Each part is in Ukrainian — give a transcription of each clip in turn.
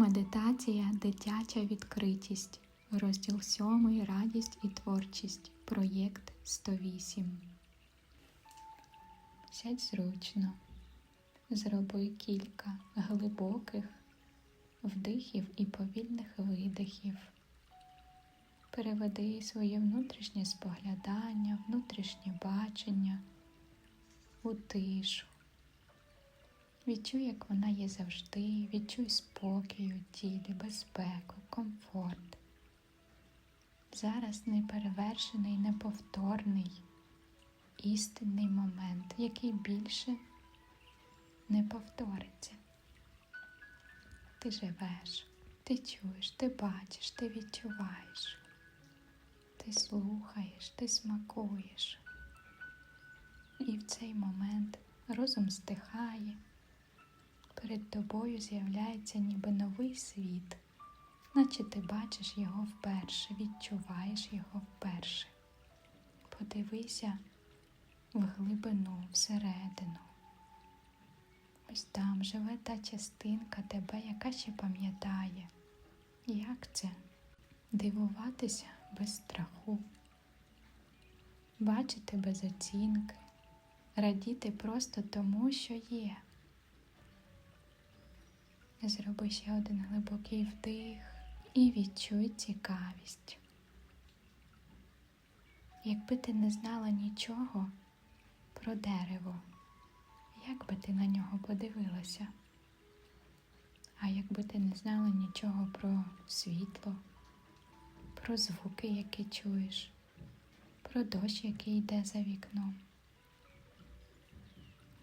Медитація Дитяча відкритість. Розділ 7. Радість і творчість. Проєкт 108. Сядь зручно. Зроби кілька глибоких вдихів і повільних видихів. Переведи своє внутрішнє споглядання, внутрішнє бачення у тишу. Відчуй, як вона є завжди, відчуй спокій у тілі, безпеку, комфорт. Зараз неперевершений, неповторний, істинний момент, який більше не повториться. Ти живеш, ти чуєш, ти бачиш, ти відчуваєш, ти слухаєш, ти смакуєш. І в цей момент розум стихає перед тобою з'являється ніби новий світ, наче ти бачиш його вперше, відчуваєш його вперше. Подивися в глибину, всередину. Ось там живе та частинка тебе, яка ще пам'ятає, як це дивуватися без страху, бачити без оцінки, радіти просто тому, що є. Зроби ще один глибокий вдих і відчуй цікавість. Якби ти не знала нічого про дерево, як би ти на нього подивилася? А якби ти не знала нічого про світло, про звуки, які чуєш, про дощ, який йде за вікном?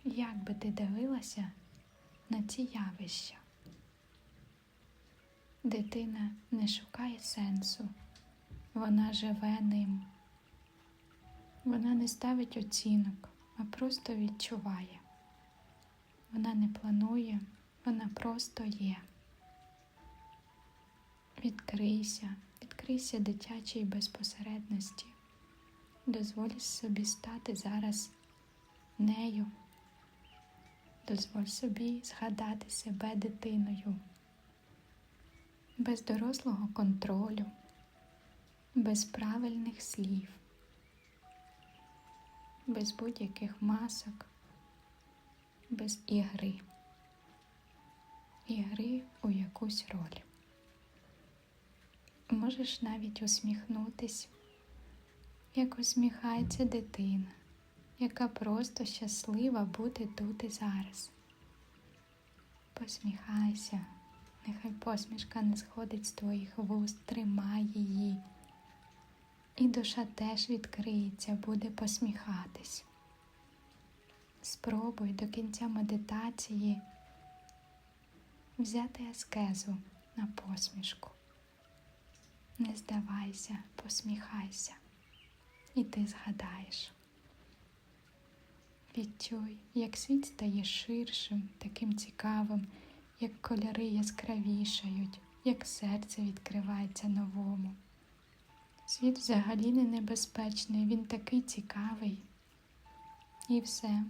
Як би ти дивилася на ці явища? Дитина не шукає сенсу, вона живе ним. Вона не ставить оцінок, а просто відчуває. Вона не планує, вона просто є. Відкрийся, відкрийся дитячій безпосередності. Дозволь собі стати зараз нею. Дозволь собі згадати себе дитиною без дорослого контролю, без правильних слів, без будь-яких масок, без ігри, ігри у якусь роль. Можеш навіть усміхнутись, як усміхається дитина, яка просто щаслива бути тут і зараз. Посміхайся. Нехай посмішка не сходить з твоїх вуст, тримай її. І душа теж відкриється, буде посміхатись. Спробуй до кінця медитації взяти аскезу на посмішку. Не здавайся, посміхайся, і ти згадаєш. Відчуй, як світ стає ширшим, таким цікавим як кольори яскравішають, як серце відкривається новому. Світ взагалі не небезпечний, він такий цікавий. І все,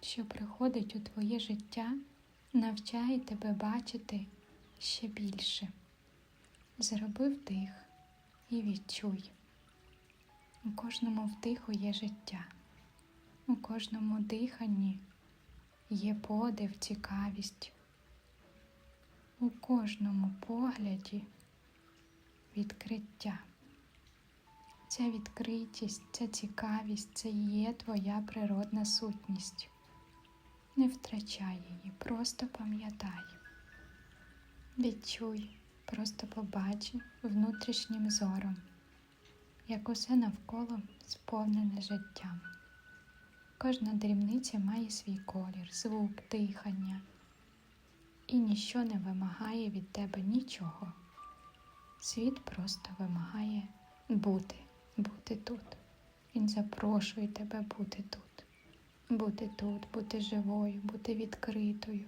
що приходить у твоє життя, навчає тебе бачити ще більше. Зроби вдих і відчуй. У кожному вдиху є життя, у кожному диханні є подив, цікавість. У кожному погляді відкриття. Ця відкритість, ця цікавість це є твоя природна сутність. Не втрачай її, просто пам'ятай. Відчуй, просто побач внутрішнім зором, як усе навколо сповнене життям. Кожна дрібниця має свій колір, звук, дихання і ніщо не вимагає від тебе нічого. Світ просто вимагає бути, бути тут. Він запрошує тебе бути тут, бути тут, бути живою, бути відкритою.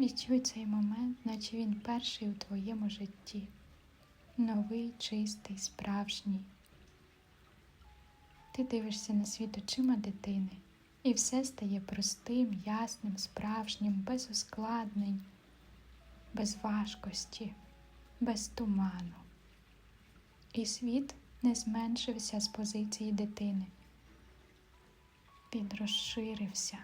Відчуй цей момент, наче він перший у твоєму житті, новий, чистий, справжній. Ти дивишся на світ очима дитини. І все стає простим, ясним, справжнім, без ускладнень. без важкості, без туману. І світ не зменшився з позиції дитини. Він розширився.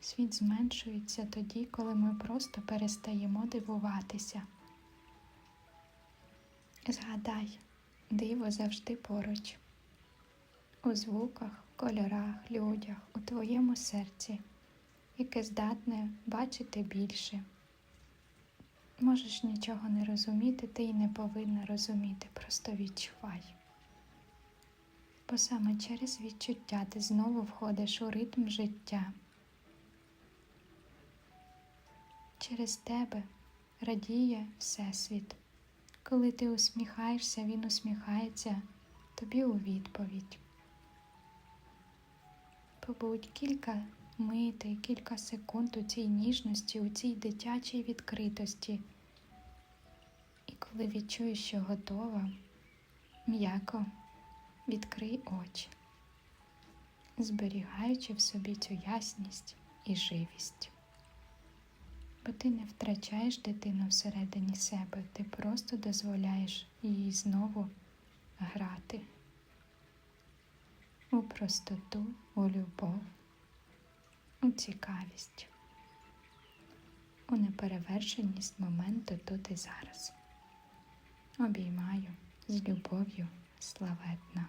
Світ зменшується тоді, коли ми просто перестаємо дивуватися. Згадай, диво завжди поруч. У звуках, кольорах, людях, у твоєму серці, яке здатне бачити більше. Можеш нічого не розуміти, ти й не повинна розуміти, просто відчувай. Бо саме через відчуття ти знову входиш у ритм життя. Через тебе радіє Всесвіт. Коли ти усміхаєшся, він усміхається тобі у відповідь. Побудь кілька митей, кілька секунд у цій ніжності, у цій дитячій відкритості. І коли відчуєш, що готова, м'яко відкрий очі, зберігаючи в собі цю ясність і живість. Бо ти не втрачаєш дитину всередині себе, ти просто дозволяєш їй знову грати простоту, у любов, у цікавість, у неперевершеність моменту тут і зараз. Обіймаю з любов'ю славетна.